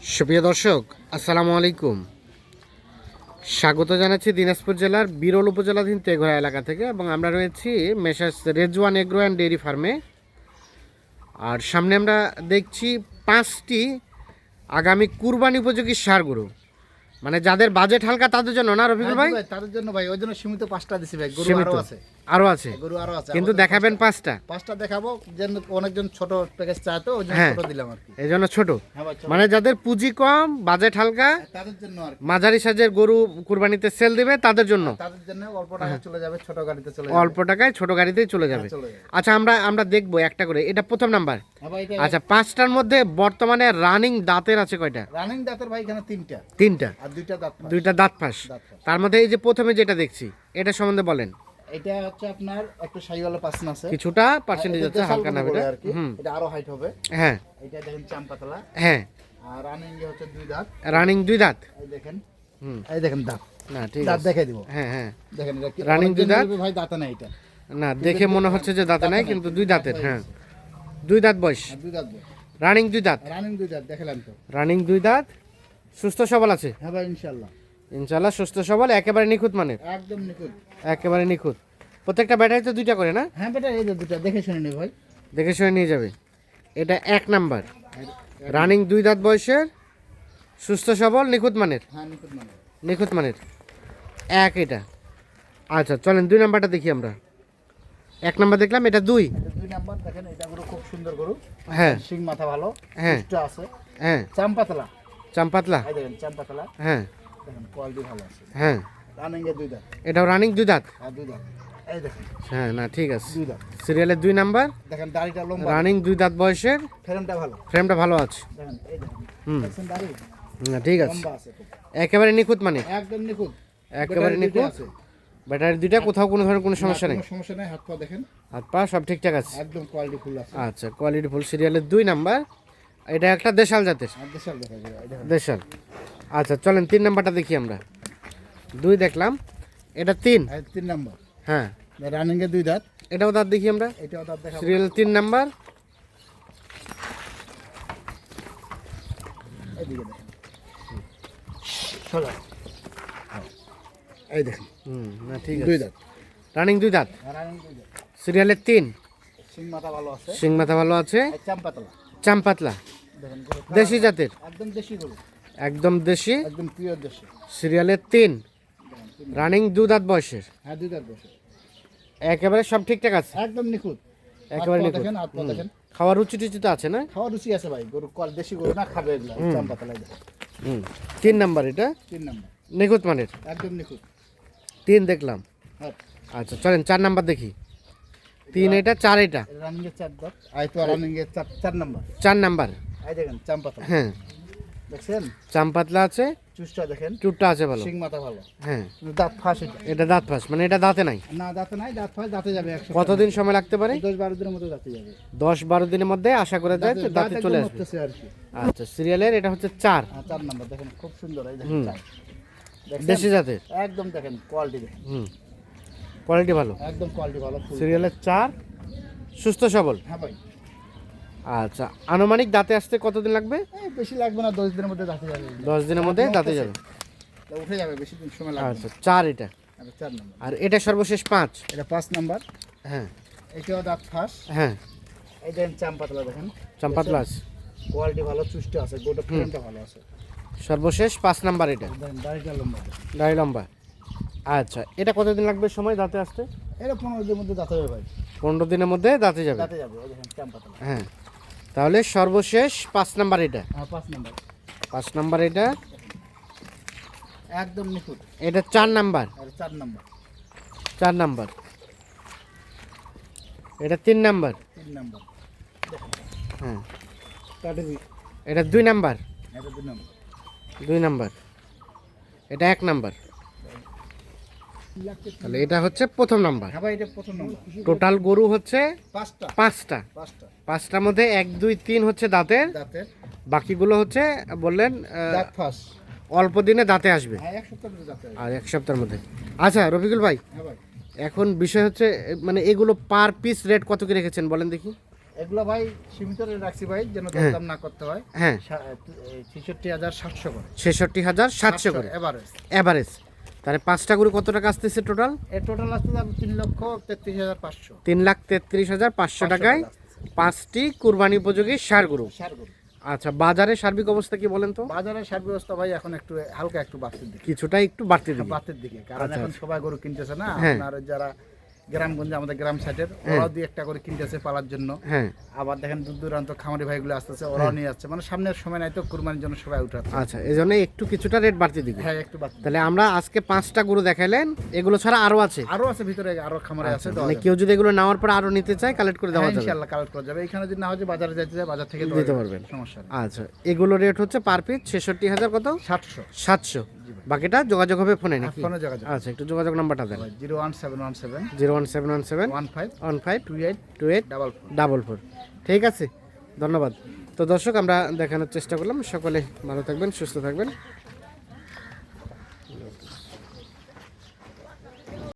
সুপ্রিয় দর্শক, আসসালামু আলাইকুম। স্বাগত জানাচ্ছি দিনাজপুর জেলার বিরল উপজেলাধীন তেঘরা এলাকা থেকে এবং আমরা রয়েছি messrs Rezwan agro and dairy ফার্মে। আর সামনে আমরা দেখছি পাঁচটি আগামী কুরবানি উপযোগী সার গরু মানে যাদের বাজেট হালকা তাদের জন্য না রফিকুল ভাই? হ্যাঁ, তাদের জন্য ভাই ওই জন্য সীমিত পাঁচটা দিছি ভাই গরু আরও আছে। আরও আছে? গরু আরও আছে কিন্তু দেখাবেন পাঁচটা। পাঁচটা? দেখাবো যেন অনেকজন ছোট প্যাকেজ চায় তো ওই জন্য হ্যাঁ। ছোট দিলাম আর কি। এই জন্য ছোট। হ্যাঁ। মানে যাদের পুঁজি কম বাজেট হালকা তাদের জন্য আর কি। মাঝারি সাজের গরু কুরবানিতে সেল দেবে তাদের জন্য। তাদের জন্য অল্প টাকা চলে যাবে ছোট গাড়িতে চলে যাবে। হ্যাঁ। অল্প টাকায় ছোট গাড়িতেই চলে যাবে। আচ্ছা আমরা আমরা দেখব একটা করে। এটা প্রথম নাম্বার। হ্যাঁ আচ্ছা পাঁচটার মধ্যে বর্তমানে রানিং দাঁতের আছে কয়টা? রানিং দাঁতের ভাই এখানে তিনটা। তিনটা। আর দুইটা দাঁত দুইটা দাঁত ফাঁস তার মধ্যে এই যে প্রথমে যেটা দেখছি এটা সম্বন্ধে বলেন। এটা হচ্ছে আপনার একটু সাইওয়ালা পার্সেন্ট আছে। কিছুটা পার্সেন্টেজ আছে হালকা বলে এটা এটা আরও হাইট হবে। হ্যাঁ। এটা দেখেন চাম্পাতলা। হ্যাঁ। আর রানিং হচ্ছে দুই দাঁত। রানিং দুই দাঁত? এই দেখেন। হুম। এই দেখেন দাঁত। না ঠিক দাঁত দেখাই দিব। হ্যাঁ হ্যাঁ। দেখেন Running দুই দাঁত? ভাই দাঁতে নাই এটা। না দেখে মনে হচ্ছে যে দাঁতে নাই কিন্তু দুই দাঁতের হ্যাঁ। দুই দাঁত বয়স। দুই দাঁত রানিং দুই দাঁত। রানিং দুই দাঁত দেখালাম তো। রানিং দুই দাঁত। সুস্থ সবল আছে? হ্যাঁ ভাই ইনশাল্লাহ ইনশাল্লাহ সুস্থ সবল একেবারে নিখুঁত মানের? একদম নিখুঁত। একেবারে নিখুঁত। প্রত্যেকটা ব্যাটারিতে দুইটা করে না? হ্যাঁ বেটা এই যে দুটা দেখে শুনে নি ভাই। দেখে শুনে নিয়ে যাবে। এটা এক নাম্বার। রানিং দুই দাঁত বয়সের সুস্থ সবল নিখুঁত মানের? হ্যাঁ নিখুঁত মানে নিখুঁত মানের। এক এটা। আচ্ছা চলেন দুই নাম্বারটা দেখি আমরা। এক নাম্বার দেখলাম এটা দুই। দুই নাম্বার দেখেন এটা গরু খুব সুন্দর গরু। হ্যাঁ। শিং মাথা ভালো হ্যাঁ। আছে। হ্যাঁ। চাম্পাতলা চাম্পাতলা দেখেন চাম্পাতলা হ্যাঁ। দেখেন কোয়ালিটি ভালো আছে। হ্যাঁ। রানিং এ দুই দাঁত। এটাও রানিং দুই দাঁত? হ্যাঁ দুই দাঁত। এই দেখেন। হ্যাঁ না ঠিক আছে। দুই দাঁত। সিরিয়ালের দুই নাম্বার? দেখেন দাড়িটা লম্বা। রানিং দুই দাঁত বয়সের? ফ্রেমটা ভালো। ফ্রেমটা ভালো আছে। দেখেন এই দেখেন। হুম। দাড়ি? না ঠিক আছে। লম্বা আছে একেবারে নিখুঁত মানে? একদম নিখুঁত। একেবারে নিখুঁত? ব্যাটারি দুইটা কোথাও কোনো ধরনের কোনো সমস্যা নেই? সমস্যা নেই হাত পা দেখেন। হাত পা সব ঠিকঠাক আছে? একদম কোয়ালিটি ফুল আছে। আচ্ছা কোয়ালিটি ফুল সিরিয়ালের দুই নাম্বার। এটা একটা দেশাল জাতের। দেশাল দেখেন দেশাল। আচ্ছা চলেন তিন নাম্বারটা দেখি আমরা। দুই দেখলাম। এটা তিন? তিন নাম্বার। হ্যাঁ। রানিং এ দুই দাঁত। এটাও দাঁত দেখি আমরা। এটাও দাঁত দেখা সিরিয়াল তিন নাম্বার। দেখেন। এই দেখেন। হুম না ঠিক আছে। দুই দাঁত। রানিং দুই দাঁত। সিরিয়ালের তিন। সিং মাথা ভালো আছে। শিং মাথা ভালো আছে। চাম্পাতলা দেশি জাতের? একদম দেশি গরু। একদম দেশি? একদম পিওর দেশি। সিরিয়ালের তিন? রানিং দু দাঁত বয়সের? হ্যাঁ দুই দাঁত বসে একেবারে সব ঠিকঠাক আছে? একদম নিখুঁত। একেবারে নিখুঁত। দেখেন খাওয়ার রুচি টুচি তো আছে না? খাওয়া রুচি আছে ভাই। গরু কল দেশি গরু না খাবে এগুলো। চাম্পাতলায় দেখেন। হুম। তিন নাম্বার এটা? তিন নাম্বার। নিখুঁত মানের? একদম নিখুঁত। তিন দেখলাম। হ্যাঁ। আচ্ছা চলেন চার নাম্বার দেখি। তিন এটা চার এটা? রানিং এর চার দাঁত। আই তো রানিং এর চার চার নাম্বার। চার নাম্বার। এই দেখেন চাম্পাতলা হ্যাঁ। দেখছেন? চাম্পাতলা আছে চুষটা দেখেন। চুটটা আছে ভালো। মাথা ভালো। হ্যাঁ। দাঁত ফাঁস এটা। দাঁত ফাঁস মানে এটা দাঁতে নাই? না দাঁতে নাই দাঁত ফাঁস দাঁতে যাবে কতদিন সময় লাগতে পারে? দশ বারো দিনের মতো দাঁতে যাবে। দশ বারো দিনের মধ্যে আশা করে যায় যে দাঁতে চলে আসবে। আচ্ছা সিরিয়ালের এটা হচ্ছে চার। হ্যাঁ, চার নাম্বার দেখেন খুব সুন্দর এই দেখেন? দেশি জাতের? একদম দেখেন কোয়ালিটি দেখেন। হুম। কোয়ালিটি ভালো। একদম কোয়ালিটি ভালো সিরিয়ালের চার সুস্থ সবল। হ্যাঁ ভাই। আচ্ছা আনুমানিক দাঁতে আসতে কতদিন লাগবে? বেশি লাগবে না দশ দিনের মধ্যে দাঁতে যাবে। দশ দিনের মধ্যে দাঁতে যাবে? উঠে যাবে বেশি দিন সময় লাগবে আচ্ছা চার এটা? আর চার নাম্বার। আর এটা সর্বশেষ পাঁচ? এটা পাঁচ নাম্বার। হ্যাঁ। এটাও দাঁত ফাঁস হ্যাঁ। এই দেখেন। চাম্পাতলা দেখেন চম্পা প্লাস কোয়ালিটি ভালো চুষ্ট আছে গোটা ফ্রেমটা ভালো আছে। সর্বশেষ পাঁচ নাম্বার এটা? দাড়িটা লম্বা। দাড়ি লম্বা। আচ্ছা এটা কতদিন লাগবে সময় দাঁতে আসতে? এটা পনেরো দিনের মধ্যে দাঁতে যাবে ভাই। পনেরো দিনের মধ্যে দাঁতে যাবে। দাঁতে যাবে হ্যাঁ। তাহলে সর্বশেষ পাঁচ নাম্বার এটা। হ্যাঁ পাঁচ নাম্বার। পাঁচ নাম্বার এটা। একদম নিখুঁত। এটা চার নাম্বার। চার নাম্বার। চার নাম্বার। এটা তিন নাম্বার। তিন নাম্বার। হ্যাঁ। এটা দুই নাম্বার। দুই নাম্বার। এটা এক নাম্বার। তাহলে এটা হচ্ছে প্রথম নাম্বার। হ্যাঁ ভাই এটা প্রথম নাম্বার। টোটাল গরু হচ্ছে পাঁচটা। পাঁচটা। পাঁচটা। পাঁচটার মধ্যে এক দুই তিন হচ্ছে দাঁতের। দাঁতের। বাকিগুলো হচ্ছে বললেন অল্প দিনে দাঁতে আসবে। হ্যাঁ এক সপ্তাহের মধ্যে দাঁতে যাবে আর এক সপ্তাহের মধ্যে। আচ্ছা রফিকুল ভাই হ্যাঁ ভাই। এখন বিষয় হচ্ছে মানে এগুলো পার পিস রেট কত কি রেখেছেন বলেন দেখি। এগুলো ভাই সীমিত রাখছি ভাই যেন হ্যাঁ। দাম না করতে হয়। হ্যাঁ। ছেষট্টি হাজার সাতশো করে। ছেষট্টি হাজার সাতশো করে। এভারেজ অ্যাভারেজ তাহলে পাঁচটা গরু কত টাকা আসতেছে টোটাল এর টোটাল আসতে যাবে তিন লক্ষ তেত্রিশ হাজার পাঁচশো। তিন লাখ তেত্রিশ হাজার পাঁচশো টাকায় পাঁচটি কুরবানি উপযোগী সার গরু। সার গরু। আচ্ছা বাজারে সার্বিক অবস্থা কি বলেন তো? বাজারে সার্বিক অবস্থা ভাই এখন একটু হালকা একটু বাড়তির দিকে। কিছুটা একটু বাড়তি দিকে। বাড়তির দিকে কারণ এখন সবাই গরু কিনতেছে না। হ্যাঁ। আপনার যারা গ্রামগঞ্জে আমাদের গ্রাম সাইডের ওরাও দিয়ে একটা করে কিনতেছে পালার জন্য। হ্যাঁ। আবার দেখেন দূর দূরান্ত খামারি ভাইগুলো আসতেছে ওরাও নিয়ে আসছে মানে সামনের সময় নাই তো কুরবানির জন্য সবাই উঠাচ্ছে আচ্ছা এই জন্য একটু কিছুটা রেট বাড়তি দিবে। হ্যাঁ একটু বাড়তি তাহলে আমরা আজকে পাঁচটা গরু দেখাইলেন এগুলো ছাড়া আরও আছে? আরও আছে ভিতরে আরও খামারে আছে দেওয়া মানে কেউ যদি এগুলো নেওয়ার পর আরও নিতে চায় কালেক্ট করে দেওয়া হ্যাঁ, যাবে। ইনশাআল্লাহ কালেক্ট করা যাবে। এখানে যদি না হয় বাজারে যাইতে যায় বাজার থেকে দিতে পারবেন। সমস্যা আচ্ছা এগুলো রেট হচ্ছে পার পিস ছেষট্টি হাজার কত? সাতশো। সাতশো। বাকিটা যোগাযোগ হবে ফোনে নাকি? ফোনে যোগাযোগ আচ্ছা একটু যোগাযোগ নাম্বারটা দেন। Zero one seven one seven. Zero one seven one seven one five one five two eight two eight double double four. ঠিক আছে ধন্যবাদ। তো দর্শক আমরা দেখানোর চেষ্টা করলাম। সকলে ভালো থাকবেন সুস্থ থাকবেন।